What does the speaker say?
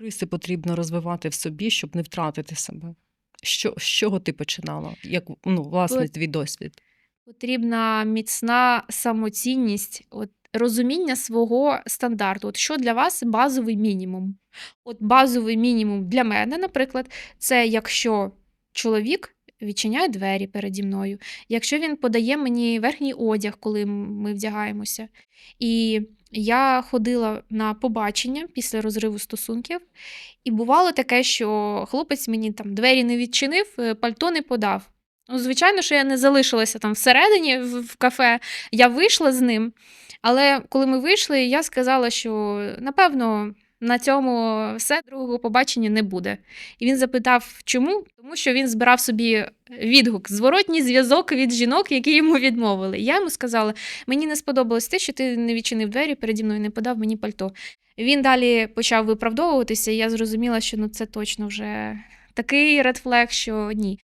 риси потрібно розвивати в собі, щоб не втратити себе? Що, з чого ти починала? Як ну, власне, твій досвід? Потрібна міцна самоцінність, от розуміння свого стандарту. От що для вас базовий мінімум? От базовий мінімум для мене, наприклад, це якщо чоловік відчиняє двері переді мною, якщо він подає мені верхній одяг, коли ми вдягаємося. І я ходила на побачення після розриву стосунків, і бувало таке, що хлопець мені там двері не відчинив, е, пальто не подав. Ну, звичайно, що я не залишилася там всередині в, в кафе. Я вийшла з ним. Але коли ми вийшли, я сказала, що напевно на цьому все другого побачення не буде. І він запитав, чому? Тому що він збирав собі відгук, зворотній зв'язок від жінок, які йому відмовили. Я йому сказала: мені не сподобалось те, що ти не відчинив двері переді мною, не подав мені пальто. Він далі почав виправдовуватися, і я зрозуміла, що ну це точно вже такий редфлег, що ні.